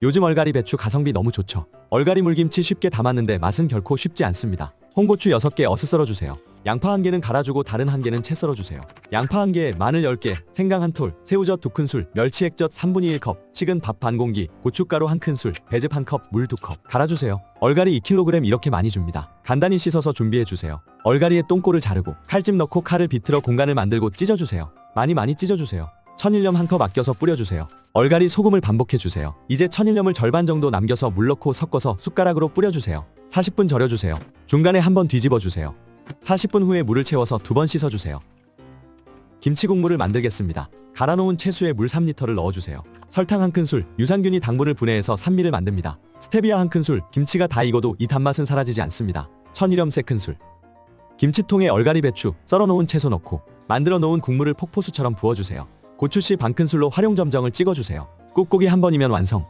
요즘 얼갈이 배추 가성비 너무 좋죠. 얼갈이 물김치 쉽게 담았는데 맛은 결코 쉽지 않습니다. 홍고추 6개 어스 썰어주세요. 양파 1개는 갈아주고 다른 1개는 채 썰어주세요. 양파 1개, 마늘 10개, 생강 1톨, 새우젓 2큰술, 멸치 액젓 3분의 1컵, 식은 밥 반 공기, 고춧가루 1큰술, 배즙 1컵, 물 2컵 갈아주세요. 얼갈이 2kg 이렇게 많이 줍니다. 간단히 씻어서 준비해주세요. 얼갈이의 똥꼬를 자르고 칼집 넣고 칼을 비틀어 공간을 만들고 찢어주세요. 많이 많이 찢어주세요. 천일염 한컵 아껴서 뿌려주세요. 얼갈이 소금을 반복해주세요. 이제 천일염을 절반 정도 남겨서 물 넣고 섞어서 숟가락으로 뿌려주세요. 40분 절여주세요. 중간에 한번 뒤집어주세요. 40분 후에 물을 채워서 두 번 씻어주세요. 김치 국물을 만들겠습니다. 갈아놓은 채수에 물 3리터를 넣어주세요. 설탕 한 큰술, 유산균이 당분을 분해해서 산미를 만듭니다. 스테비아 한 큰술, 김치가 다 익어도 이 단맛은 사라지지 않습니다. 천일염 세 큰술. 김치통에 얼갈이 배추, 썰어놓은 채소 넣고 만들어 놓은 국물을 폭포수처럼 부어주세요. 고추씨 반 큰술로 활용점정을 찍어주세요. 꾹꾹이 한 번이면 완성.